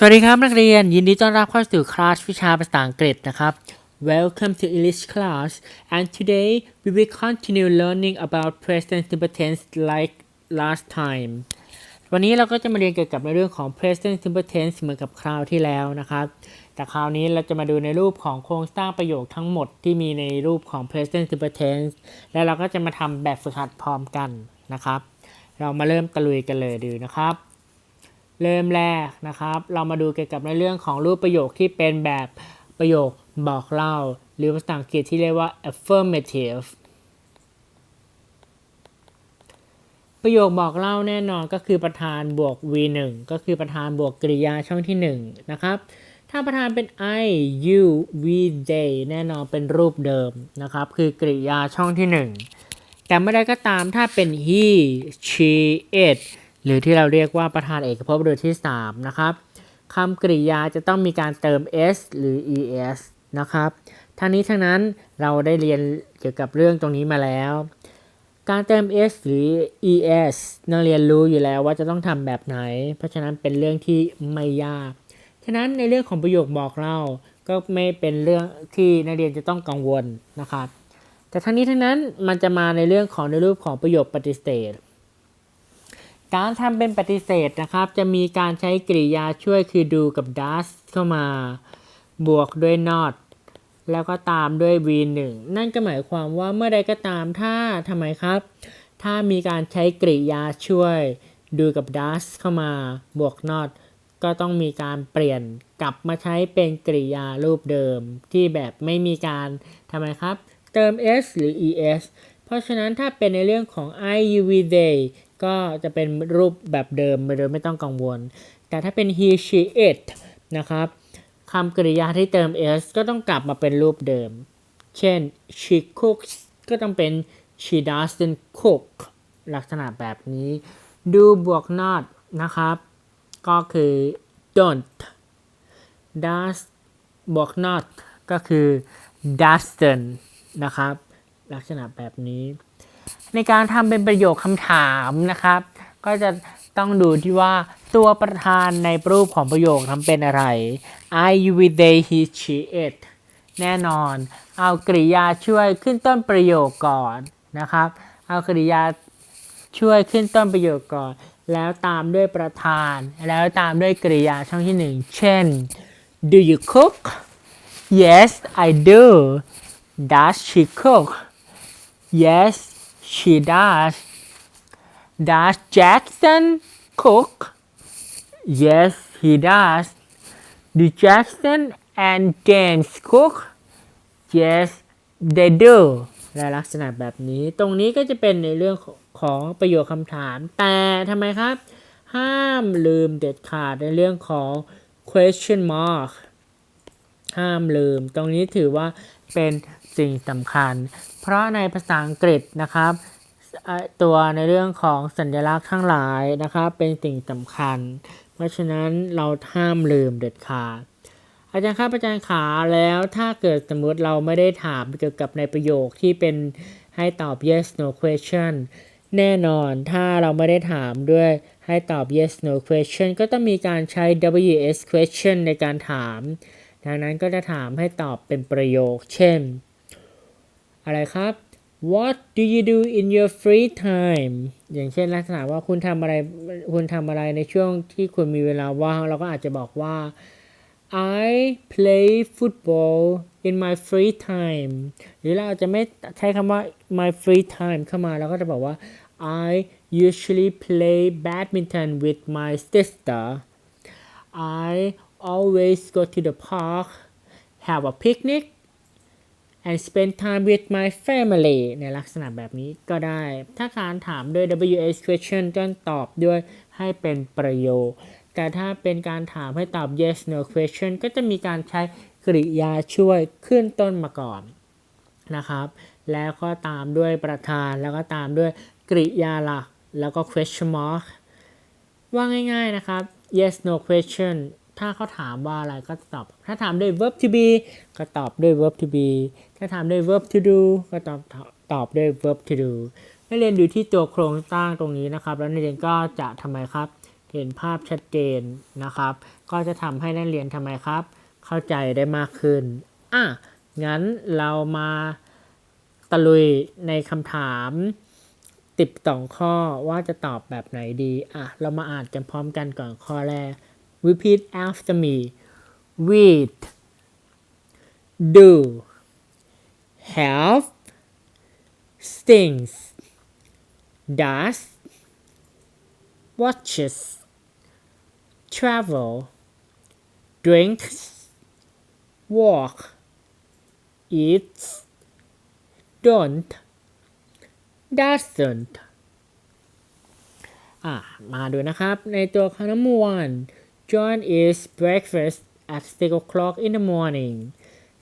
สวัสดีครับนักเรียน ยินดีต้อนรับเข้าสู่คลาสวิชาภาษาอังกฤษนะครับ Welcome to English class and today we will continue learning about present simple tense like last time วันนี้เราก็จะมาเรียนเกี่ยวกับในเรื่องของ present simple tense เหมือนกับคราวที่แล้วนะครับ แต่คราวนี้เราจะมาดูในรูปของโครงสร้างประโยคทั้งหมดที่มีในรูปของ present simple tense แล้วเราก็จะมาทำแบบฝึกหัดพร้อมกันนะครับ เรามาเริ่มตะลุยกันเลยดูนะครับ เริ่มแรกนะครับ เรามาดูเกี่ยวกับในเรื่องของรูปประโยคที่เป็นแบบประโยคบอกเล่า หรือภาษาอังกฤษที่เรียกว่า affirmative ประโยคบอกเล่าแน่นอนก็คือประธานบวก v1 ก็คือประธานบวกกริยาช่องที่ 1 นะครับ ถ้าประธานเป็น I you we they แน่นอนเป็นรูปเดิมนะครับ คือกริยาช่องที่ 1 แต่ไม่ได้ก็ตามถ้าเป็น he she it หรือที่เราเรียกว่าประธานเอกภพบุรุษที่ 3 นะครับคำกริยาจะต้องมีการเติม s หรือ es นะครับทั้งนี้ทั้งนั้นเราได้เรียนเกี่ยวกับเรื่องตรงนี้มาแล้ว การเติม s หรือ es นักเรียนรู้อยู่แล้วว่าจะต้องทำแบบไหน เพราะฉะนั้นเป็นเรื่องที่ไม่ยาก ฉะนั้นในเรื่องของประโยคบอกเล่าก็ไม่เป็นเรื่องที่นักเรียนจะต้องกังวลนะครับแต่ทั้งนี้ทั้งนั้นมันจะมาในเรื่องของในรูปของประโยคปฏิเสธ การทำเป็นปฏิเสธนะครับ จะมีการใช้กริยาช่วยคือดูกับ does เข้ามา บวกด้วย not แล้วก็ตามด้วย v1 นั่นก็หมายความว่าเมื่อใดก็ตามถ้าทำไมครับ ถ้ามีการใช้กริยาช่วยดูกับ does เข้ามา บวก not ก็ต้องมีการเปลี่ยนกลับมาใช้เป็นกริยารูปเดิม ที่แบบไม่มีการทำไมครับ เติม s หรือ es เพราะฉะนั้นถ้าเป็นในเรื่องของ I you we they ก็จะเป็นรูปแบบเดิมโดยไม่ต้องกังวล แต่ถ้าเป็น he she it นะครับคำกริยาที่เติม s ก็ต้องกลับมาเป็นรูปเดิม เช่น she cooks ก็ต้องเป็น she doesn't cook ลักษณะแบบนี้ do บวก not นะครับ ก็คือ don't does บวก not ก็คือ doesn't นะครับ ลักษณะแบบนี้ ในการทำเป็นประโยคคำถามนะครับ ก็จะต้องดูที่ว่าตัวประธานในรูปของประโยคทำเป็นอะไร I you we they he she it แน่นอน เอากริยาช่วยขึ้นต้นประโยคก่อนนะครับ เอากริยาช่วยขึ้นต้นประโยคก่อน แล้วตามด้วยประธาน แล้วตามด้วยกริยาช่องที่หนึ่งเช่น do you cook yes I do does she cook yes she does does Jackson cook yes he does do Jackson and James cook yes they do และลักษณะแบบนี้ ตรงนี้ก็จะเป็นในเรื่องของประโยคคำถาม แต่ทำไมครับ ห้ามลืมเด็ดขาดในเรื่องของ question mark ห้ามลืม ตรงนี้ถือว่าเป็น สิ่งสำคัญ เพราะในภาษาอังกฤษนะครับ ตัวในเรื่องของสัญลักษณ์ทั้งหลายนะครับ เป็นสิ่งสำคัญ เพราะฉะนั้นเราห้ามลืมเด็ดขาดอาจารย์ครับอาจารย์ขาแล้วถ้าเกิดสมมติเราไม่ได้ถามเกี่ยวกับในประโยคที่เป็นให้ตอบ yes no question แน่นอนถ้าเราไม่ได้ถามด้วยให้ตอบ yes no question ก็ต้องมีการใช้ ws question ในการถาม ดังนั้นก็จะถามให้ตอบเป็นประโยค เช่น อะไรครับ What do you do in your free time อย่างเช่นลักษณะว่าคุณทำอะไรคุณทำอะไรในช่วงที่คุณมีเวลาว่างเราก็อาจจะบอกว่า I play football in my free time หรือเราอาจจะไม่ใช้คำว่า my free time เข้ามาเราก็จะบอกว่า I usually play badminton with my sister I always go to the park have a picnic and spend time with my family ในลักษณะแบบนี้ก็ได้ ถ้าการถามด้วย WH question ก็ตอบด้วยให้เป็นประโยค แต่ถ้าเป็นการถามให้ตอบ yes no question ก็จะมีการใช้กริยาช่วยขึ้นต้นมาก่อนนะครับ แล้วก็ตามด้วยประธานแล้วก็ตามด้วยกริยาหลัก แล้วก็ question mark ว่าง่ายๆนะครับ yes no question ถ้าเขาถามว่าอะไรก็ตอบ ถ้าถามด้วย verb to be ก็ตอบด้วย verb to be ถ้าถามด้วย verb to do ก็ตอบตอบด้วย verb to do นักเรียนดูที่ตัวโครงสร้างตรงนี้นะครับ แล้วนักเรียนก็จะทำไมครับ เห็นภาพชัดเจนนะครับ ก็จะทำให้นักเรียนทำไมครับ เข้าใจได้มากขึ้น อะ งั้นเรามาตะลุยในคำถามติดสองข้อว่าจะตอบแบบไหนดี อะ เรามาอ่านกันพร้อมกันก่อนข้อแรก repeat after me with do have stings does watches travel drinks walk eats don't doesn't อ่ะ มาดูนะครับ ในตัวคำนำมวน John eats breakfast at six o'clock in the morning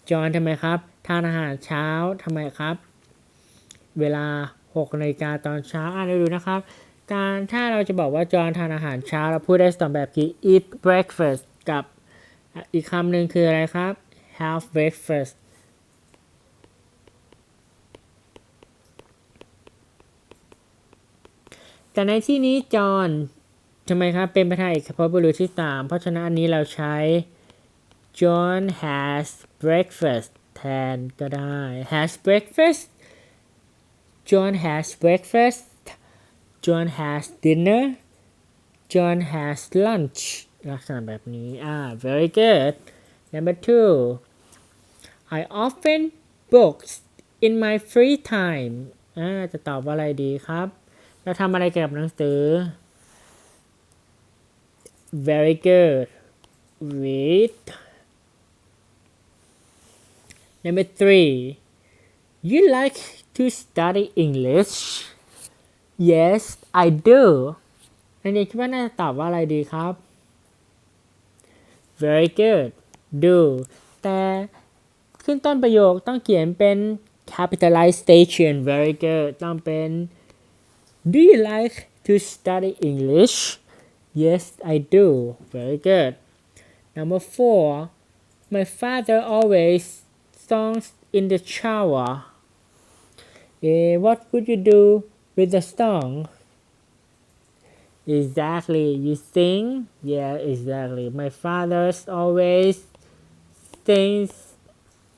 John ทำไมครับ ทานอาหารเช้าทำไมครับ เวลา6นาฬิกาตอนเช้าอ่านดูนะครับ การถ้าเราจะบอกว่าจอห์นทานอาหารเช้าเราพูดได้สองแบบคือ eat breakfast กับอีกคำหนึ่งคืออะไรครับ have breakfast แต่ในที่นี้จอห์น ทำไมครับ เป็นประธานเอกพจน์บุรุษที่สามเพราะฉะนั้นอันนี้เราใช้ John has breakfast แทนก็ได้ has breakfast John has breakfast John has dinner John has lunch ลักษณะแบบนี้อ่า very good number two I often books in my free time อ่าจะตอบว่าอะไรดีครับ เราทำอะไรเกี่ยวกับหนังสือ very good read number three you like to study English yes I do นักเรียนคิดว่าน่าจะตอบว่าอะไรดีครับ very good do แต่ขึ้นต้นประโยคต้องเขียนเป็น capitalization very good ต้องเป็น do you like to study English yes I do very good number four my father always songs in the shower Eh, what would you do with the song? Exactly, you sing? Yeah, exactly. My father's always sings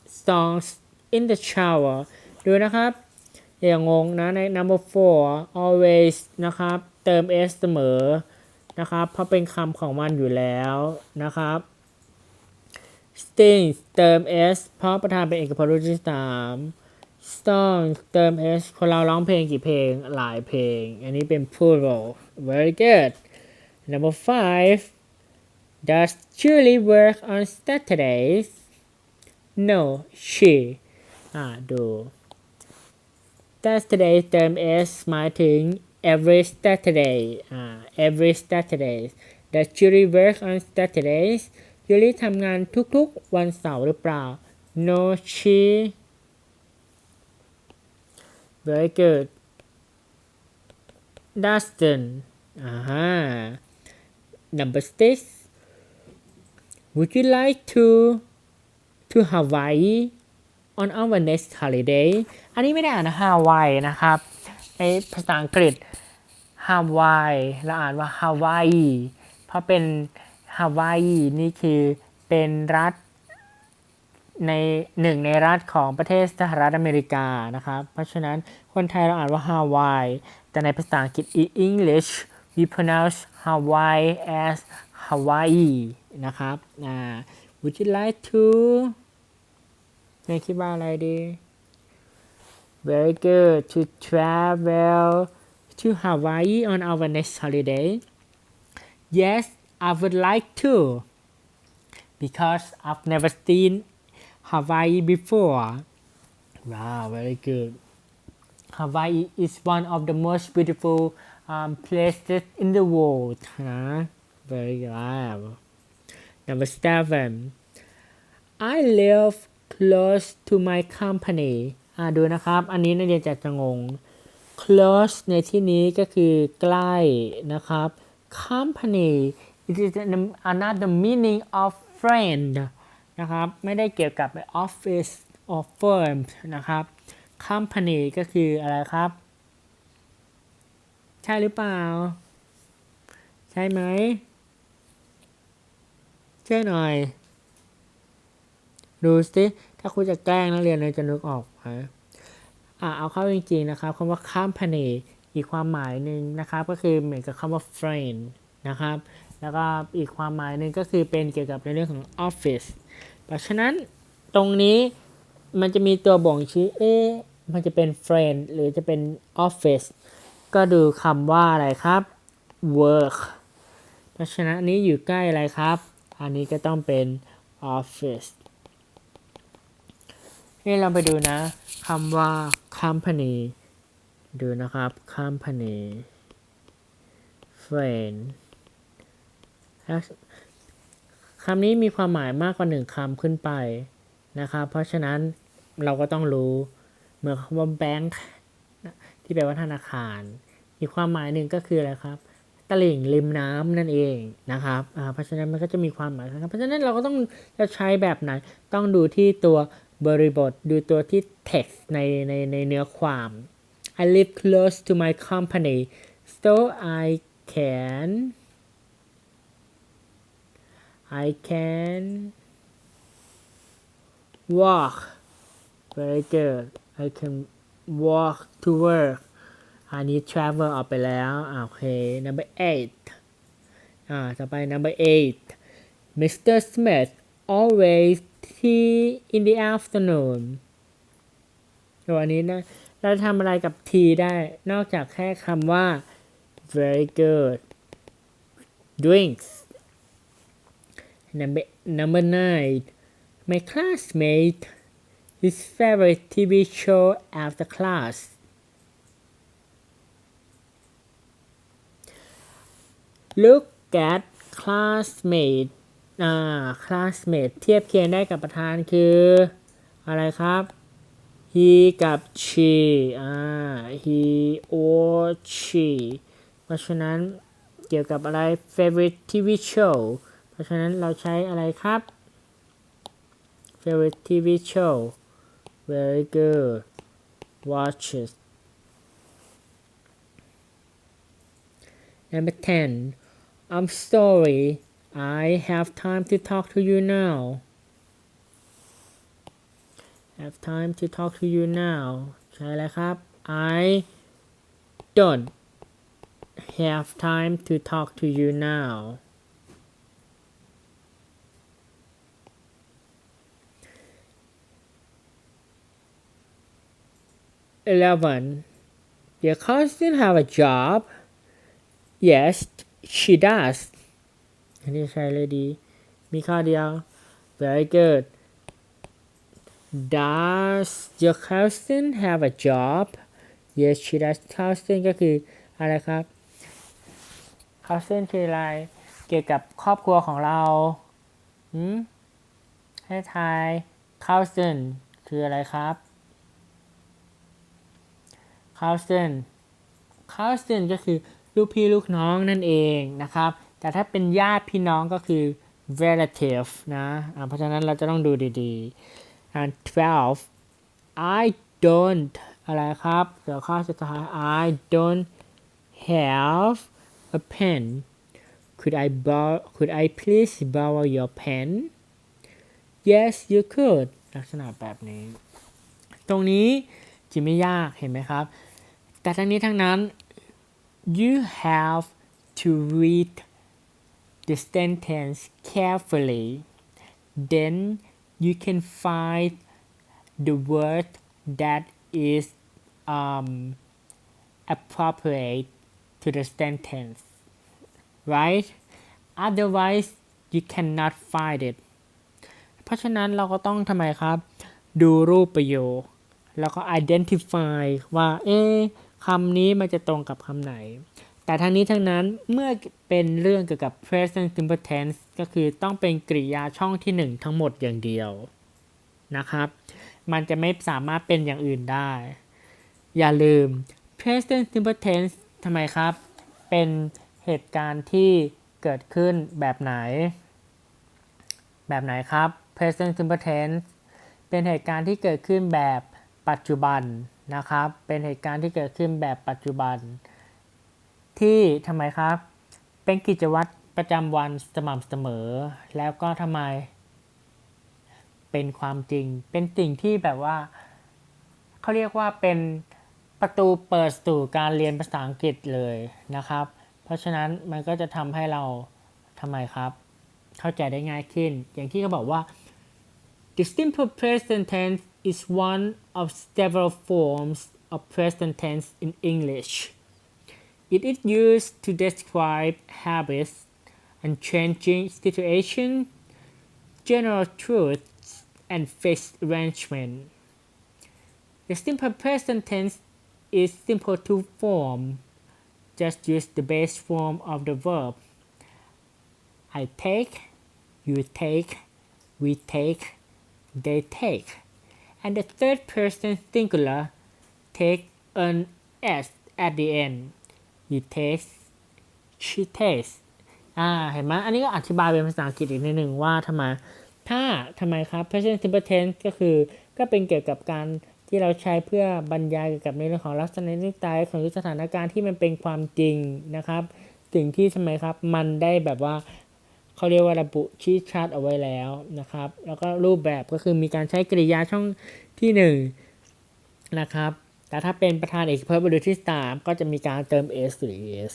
songs in the shower ดูนะครับ อย่างงงนะใน number four always นะครับ เติม s เสมอ นะครับ เพราะเป็นคำของมันอยู่แล้วนะครับ stings เติม s เพราะประธานเป็นเอกพจน์ที่สาม song เติม s คนเราร้องเพลงกี่เพลงหลายเพลง อันนี้เป็น plural very good number five does Julie work on Saturdays no she อ่าดู Saturday เติม s หมายถึง every Saturday อ่า every Saturday does Julie work on Saturdays Julie ทำงานทุกๆ วันเสาร์หรือเปล่า no she very good Dustin อ่าฮะ number six would you like to to Hawaii on our next holiday อันนี้ไม่ได้อ่านฮาวายนะครับ ในภาษาอังกฤษฮาวายเราอ่านว่าฮาวายเพราะเป็นฮาวายนี่คือเป็นรัฐในหนึ่งในรัฐของประเทศสหรัฐอเมริกานะครับ เพราะฉะนั้นคนไทยเราอ่านว่าฮาวาย แต่ในภาษาอังกฤษ in English we pronounce Hawaii as Hawaii นะครับ อ่า would you like to ในคิดว่าอะไรดี very good to travel to Hawaii on our next holiday yes I would like to because I've never seen Hawaii before. Wow, very good. Hawaii is one of the most beautiful um, places in the world. Huh? Very wow. Number seven. I live close to my company. อ่าดูนะครับ อันนี้นักเรียนจะจะงง close ในที่นี้ก็คือใกล้นะครับ company it is an- another meaning of friend นะครับ ไม่ได้เกี่ยวกับ office or firm นะครับ company ก็คืออะไรครับ ใช่หรือเปล่า ใช่ไหมช่วยหน่อย ดูสิถ้าคุณจะแกล้งนักเรียนเลยจะนึกออกไหมอะเอาเข้าจริงๆนะครับคำว่า company อีกความหมายหนึ่งนะครับ ก็คือเหมือนกับคำว่า friend นะครับ แล้วก็อีกความหมายหนึ่งก็คือเป็นเกี่ยวกับในเรื่องของ office เพราะฉะนั้นตรงนี้มันจะมีตัวบ่งชี้เอ๊ะมันจะเป็น friend หรือจะเป็น office ก็ดูคำว่าอะไรครับ work เพราะฉะนั้นอันนี้อยู่ใกล้อะไรครับ อันนี้ก็ต้องเป็น office นี่เราไปดูนะคำว่า company ดูนะครับ company friend คำนี้มีความหมายมากกว่าหนึ่งคำขึ้นไปนะครับ เพราะฉะนั้นเราก็ต้องรู้เหมือนคำว่า bank ที่แปลว่าธนาคารอีกความหมายหนึ่งก็คืออะไรครับตลิ่งริมน้ำนั่นเองนะครับ เพราะฉะนั้นมันก็จะมีความหมายนะครับ เพราะฉะนั้นเราก็ต้องจะใช้แบบไหน ต้องดูที่ตัว บริบทดูตัวที่ text ในในในเนื้อความ I live close to my company so I can I can walk very good I can walk to work อันนี้ travel ออกไปแล้วโอเค number eight อ่า ต่อไป number eight Mr. Smith always tea in the afternoon ตัวนี้นะ เราทำอะไรกับ tea ได้นอกจากแค่คำว่า very good drinks number number nine my classmate his favorite TV show after class look at classmate อ่า classmate เทียบเคียงได้กับประธานคือ อะไรครับ he กับ she อ่า he or she เพราะฉะนั้นเกี่ยวกับอะไร favorite TV show เพราะฉะนั้นเราใช้อะไรครับ favorite TV show very good watches number 10 I'm sorry I have time to talk to you now have time to talk to you now ใช่แล้วครับ I don't have time to talk to you now 11 Your cousin have a job Yes she does อันนี้ใช่เลยดี มีข้อเดียว Very good Does your cousin have a job Yes she does cousin ก็คืออะไรครับ cousin คืออะไร เกี่ยวกับครอบครัวของเราหืมให้ทาย cousin คืออะไรครับ cousin cousin ก็คือลูกพี่ลูกน้องนั่นเองนะครับ แต่ถ้าเป็นญาติพี่น้องก็คือ relative นะะเพราะฉะนั้นเราจะต้องดูดีๆ and 12 I don't อะไรครับ เดี๋ยวข้อสุดท้าย I don't have a pen could I borrow could I please borrow your pen yes you could ลักษณะแบบนี้ ตรงนี้จะไม่ยากเห็นไหมครับ แต่ทั้งนี้ทั้งนั้น you have to read the sentence carefully then you can find the word that is um, appropriate to the sentence right otherwise you cannot find it เพราะฉะนั้นเราก็ต้องทำไมครับ ดูรูปประโยค แล้วก็ identify ว่า เอ๊ะคำนี้มันจะตรงกับคำไหน แต่ทั้งนี้ทั้งนั้นเมื่อเป็นเรื่องเกี่ยวกับ present simple tense ก็คือต้องเป็นกริยาช่องที่หนึ่งทั้งหมดอย่างเดียวนะครับ มันจะไม่สามารถเป็นอย่างอื่นได้ อย่าลืม present simple tense ทำไมครับ เป็นเหตุการณ์ที่เกิดขึ้นแบบไหน แบบไหนครับ present simple tense เป็นเหตุการณ์ที่เกิดขึ้นแบบปัจจุบันนะครับ เป็นเหตุการณ์ที่เกิดขึ้นแบบปัจจุบัน ที่ทำไมครับ เป็นกิจวัตรประจำวันสม่ำเสมอ แล้วก็ทำไม เป็นความจริง เป็นสิ่งที่แบบว่าเขาเรียกว่าเป็นประตูเปิดสู่การเรียนภาษาอังกฤษเลยนะครับ เพราะฉะนั้นมันก็จะทำให้เราทำไมครับ เข้าใจได้ง่ายขึ้น อย่างที่เขาบอกว่า The simple present tense is one of several forms of present tense in English. It is used to describe habits, unchanging situations, general truths, and phrase arrangement. The simple present tense is simple to form. Just use the base form of the verb. I take, you take, we take, they take. And the third person singular take an s at the end. You taste, she tastes. อ่า เห็นไหมอันนี้ก็อธิบายเป็นภาษาอังกฤษอีกนิดหนึ่งว่าทำไม ถ้าทำไมครับ present simple tense ก็คือ ก็เป็นเกี่ยวกับการที่เราใช้เพื่อบรรยายเกี่ยวกับในเรื่องของลักษณะนิสัยของสถานการณ์ที่มันเป็นความจริงนะครับ สิ่งที่ทำไมครับ มันได้แบบว่าเขาเรียกว่าระบุชี้ชัดเอาไว้แล้วนะครับ แล้วก็รูปแบบก็คือมีการใช้กริยาช่องที่หนึ่งนะครับ แต่ถ้าเป็นประธานเอกเพิ่มประโยคที่สามก็จะมีการเติม s หรือ s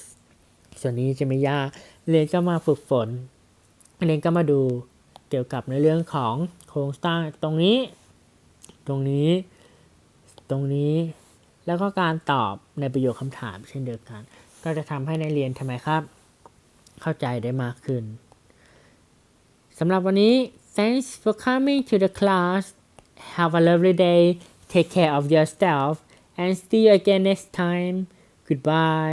ส่วนนี้จะไม่ยาก เรียนก็มาฝึกฝน เรียนก็มาดูเกี่ยวกับในเรื่องของโครงสร้างตรงนี้ ตรงนี้ ตรงนี้ แล้วก็การตอบในประโยคคำถามเช่นเดียวกัน ก็จะทำให้ในเรียนทำไมครับ เข้าใจได้มากขึ้นสำหรับวันนี้ thanks for coming to the class have a lovely day take care of yourself and see you again next time. Goodbye